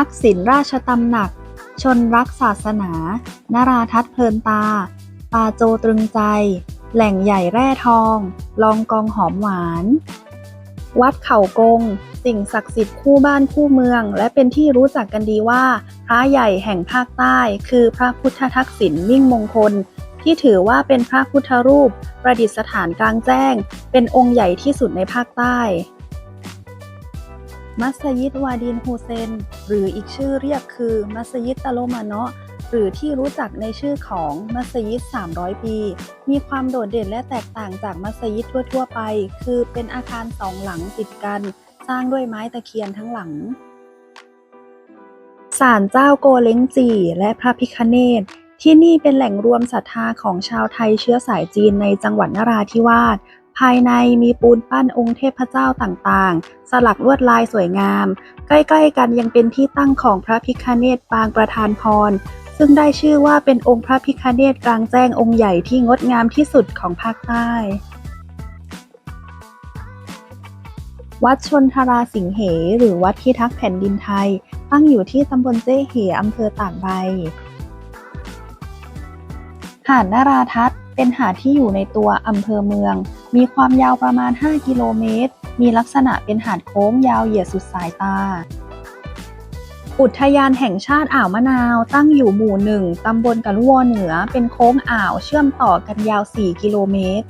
ทักษิณราชตำหนัก ชนรักศาสนานราทัศเพลินตา ปาโจตรึงใจ แหล่งใหญ่แร่ทอง ลองกองหอมหวาน วัดเขากง สิ่งศักดิ์สิทธิ์คู่บ้านคู่เมือง และเป็นที่รู้จักกันดีว่า พระใหญ่แห่งภาคใต้ คือพระพุทธทักษิณมิ่งมงคล ที่ถือว่าเป็นพระพุทธรูป ประดิษฐานกลางแจ้ง เป็นองค์ใหญ่ที่สุดในภาคใต้ มัสยิดวาดินฮูเซน หรืออีกชื่อเรียกคือมัสยิดตะโลมาเนาะหรือที่รู้จักในชื่อของมัสยิด 300 ปี มีความโดดเด่นและแตกต่างจากมัสยิดทั่ว ๆ ไป คือเป็นอาคารสองหลังติดกัน สร้างด้วยไม้ตะเคียนทั้งหลังศาลเจ้าโกเล้งจีและพระพิคเนตที่นี่เป็นแหล่งรวมศรัทธาของชาวไทยเชื้อสายจีนในจังหวัดนราธิวาส ภายในมีปูนปั้นองค์เทพเจ้าต่างๆ สลักลวดลายสวยงาม ใกล้ๆกันยังเป็นที่ตั้งของพระพิคเนตปางประธานพร ซึ่งได้ชื่อว่าเป็นองค์พระพิคเนตกลางแจ้งองค์ใหญ่ที่งดงามที่สุดของภาคใต้ วัดชนทราสิงเห หรือวัดพิทักษ์แผ่นดินไทย ตั้งอยู่ที่ตำบลเจ้เหอำเภอตากใบหาดนาราทัศน์เป็นหาดที่อยู่ในตัวอำเภอเมือง มีความยาวประมาณ 5 กิโลเมตร มีลักษณะเป็นหาดโค้งยาวเหยียดสุดสายตา อุทยานแห่งชาติอ่าวมะนาวตั้งอยู่หมู่หนึ่งตำบลกะลุวเหนือ เป็นโค้งอ่าวเชื่อมต่อกันยาว 4 กิโลเมตร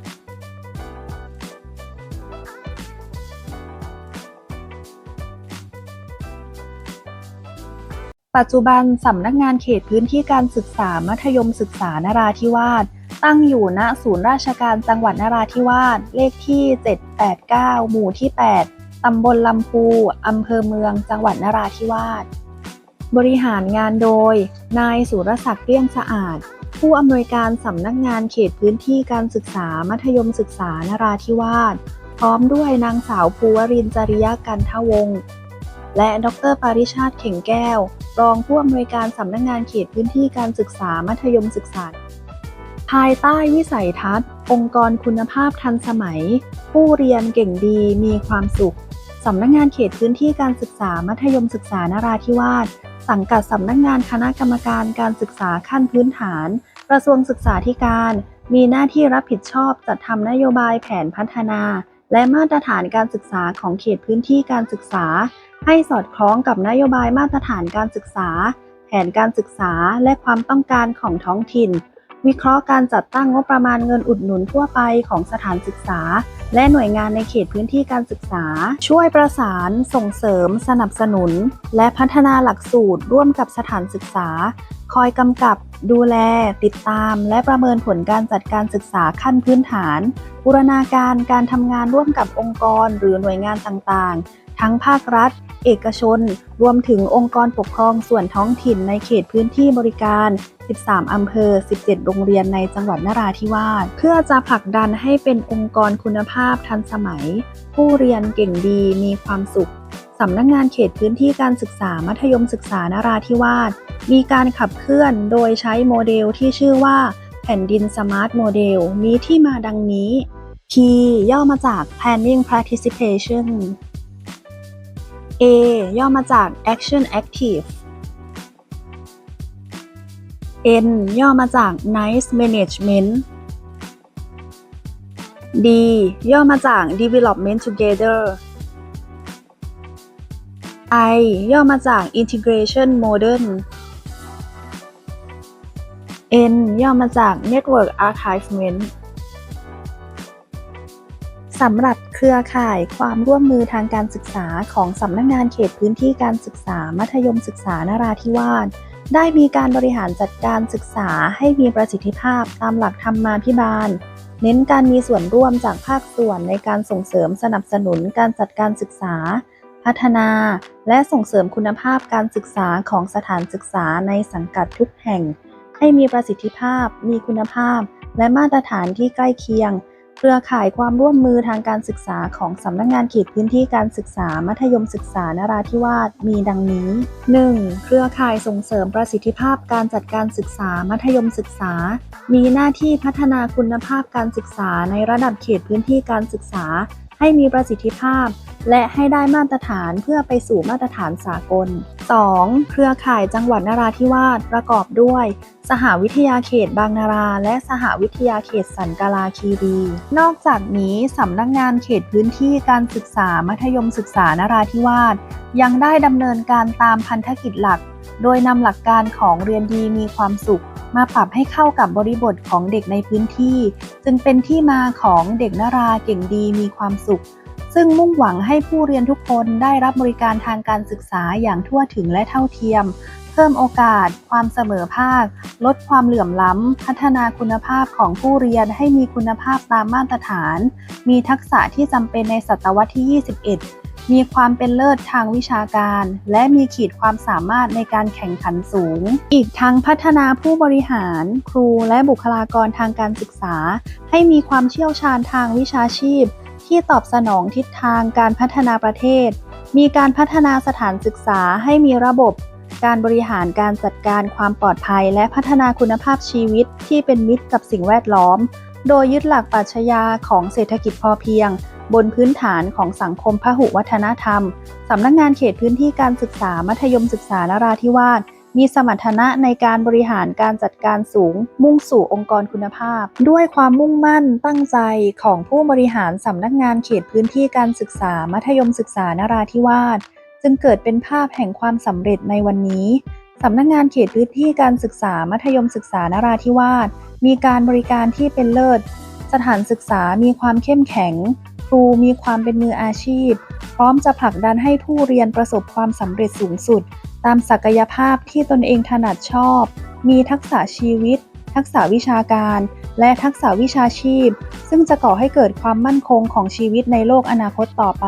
ปัจจุบันสำนักงานเขตพื้นที่การศึกษามัธยมศึกษานราธิวาส ตั้งอยู่ณศูนย์ราชการจังหวัดนราธิวาส เลขที่ 789 หมู่ที่ 8 ตำบลลำพู อำเภอเมือง จังหวัดนราธิวาส บริหารงานโดย นายสุรศักดิ์เกลี้ยงสะอาด ผู้อำนวยการสำนักงานเขตพื้นที่การศึกษามัธยมศึกษานราธิวาส พร้อมด้วยนางสาวภูวรินจริยกันทวงศ์และดรปาริชาติเข่งแก้ว รองผู้อำนวยการสำนักงานเขตพื้นที่การศึกษามัธยมศึกษา ภายใต้วิสัยทัศน์ องค์กรคุณภาพทันสมัย ผู้เรียนเก่งดีมีความสุข สำนักงานเขตพื้นที่การศึกษามัธยมศึกษานราธิวาสสังกัดสำนักงานคณะกรรมการการศึกษาขั้นพื้นฐาน กระทรวงศึกษาธิการ มีหน้าที่รับผิดชอบจัดทำนโยบายแผนพัฒนา และมาตรฐานการศึกษาของเขตพื้นที่การศึกษา ให้สอดคล้องกับนโยบายมาตรฐานการศึกษา แผนการศึกษาและความต้องการของท้องถิ่น วิเคราะห์การจัดตั้งงบประมาณเงินอุดหนุนทั่วไปของสถานศึกษา และหน่วยงานในเขตพื้นที่การศึกษา ช่วยประสาน ส่งเสริม สนับสนุน และพัฒนาหลักสูตร ร่วมกับสถานศึกษา คอยกำกับ ดูแล ติดตาม และประเมินผลการจัดการศึกษาขั้นพื้นฐานบูรณาการการทำงานร่วมกับองค์กร หรือหน่วยงานต่างๆ ทั้งภาครัฐ เอกชน รวมถึงองค์กรปกครองส่วนท้องถิ่นในเขตพื้นที่บริการ 13 อำเภอ 17 โรงเรียนในจังหวัดนราธิวาส เพื่อจะผลักดันให้เป็นองค์กรคุณภาพทันสมัย ผู้เรียนเก่งดีมีความสุขสำนักงานเขตพื้นที่การศึกษามัธยมศึกษานราธิวาส มีการขับเคลื่อนโดยใช้โมเดลที่ชื่อว่าแผ่นดินสมาร์ทโมเดลมีที่มาดังนี้ P ย่อมาจาก Planning Participation A ย่อมาจาก Action Active N ย่อมาจาก Nice Management D ย่อมาจาก Development Together I ย่อมาจาก Integration Modern N ย่อมาจาก Network Archivement สำหรับเครือข่ายความร่วมมือทางการศึกษาของสำนักงานเขตพื้นที่การศึกษา มัธยมศึกษานราธิวาสได้มีการบริหารจัดการศึกษาให้มีประสิทธิภาพตามหลักธรรมาภิบาล เน้นการมีส่วนร่วมจากภาคส่วนในการส่งเสริมสนับสนุนการจัดการศึกษา พัฒนา และส่งเสริมคุณภาพการศึกษาของสถานศึกษาในสังกัดทุกแห่ง ให้มีประสิทธิภาพ มีคุณภาพ และมาตรฐานที่ใกล้เคียง เครือข่ายความร่วมมือทางการศึกษาของสำนักงานเขตพื้นที่การศึกษามัธยมศึกษานราธิวาสมีดังนี้ 1. เครือข่ายส่งเสริมประสิทธิภาพการจัดการศึกษามัธยมศึกษา มีหน้าที่พัฒนาคุณภาพการศึกษาในระดับเขตพื้นที่การศึกษา ให้มีประสิทธิภาพ และให้ได้มาตรฐานเพื่อไปสู่มาตรฐานสากล 2. เครือข่ายจังหวัดนราธิวาสประกอบด้วย สหวิทยาเขตบางนารา และสหวิทยาเขตสันกาลาคีรี นอกจากนี้สำนักงานเขตพื้นที่การศึกษามัธยมศึกษานราธิวาสยังได้ดำเนินการตามพันธกิจหลัก โดยนำหลักการของเรียนดีมีความสุขมาปรับให้เข้ากับบริบทของเด็กในพื้นที่ จึงเป็นที่มาของเด็กนราเก่งดีมีความสุข ซึ่งมุ่งหวังให้ผู้เรียนทุกคนได้รับบริการทางการศึกษาอย่างทั่วถึงและเท่าเทียม เพิ่มโอกาส ความเสมอภาค ลดความเหลื่อมล้ำ พัฒนาคุณภาพของผู้เรียนให้มีคุณภาพตามมาตรฐาน มีทักษะที่จำเป็นในศตวรรษที่ 21 มีความเป็นเลิศทางวิชาการ และมีขีดความสามารถในการแข่งขันสูง อีกทั้งพัฒนาผู้บริหาร ครูและบุคลากรทางการศึกษา ให้มีความเชี่ยวชาญทางวิชาชีพ ที่ตอบสนองทิศทางการพัฒนาประเทศ มีการพัฒนาสถานศึกษาให้มีระบบ การบริหารการจัดการความปลอดภัย และพัฒนาคุณภาพชีวิตที่เป็นมิตรกับสิ่งแวดล้อม โดยยึดหลักปรัชญาของเศรษฐกิจพอเพียง บนพื้นฐานของสังคมพหุวัฒนธรรม สำนักงานเขตพื้นที่การศึกษามัธยมศึกษานราธิวาส มีสมรรถนะในการบริหารการจัดการสูง มุ่งสู่องค์กรคุณภาพ ด้วยความมุ่งมั่นตั้งใจของผู้บริหารสำนักงานเขตพื้นที่การศึกษา มัธยมศึกษานราธิวาสจึงเกิดเป็นภาพแห่งความสำเร็จในวันนี้สำนักงานเขตพื้นที่การศึกษามัธยมศึกษานราธิวาสมีการบริการที่เป็นเลิศ สถานศึกษามีความเข้มแข็ง ครูมีความเป็นมืออาชีพ พร้อมจะผลักดันให้ผู้เรียนประสบความสำเร็จสูงสุด ตามศักยภาพที่ตนเองถนัดชอบ มีทักษะชีวิต ทักษะวิชาการ และทักษะวิชาชีพ ซึ่งจะก่อให้เกิดความมั่นคงของชีวิตในโลกอนาคตต่อไป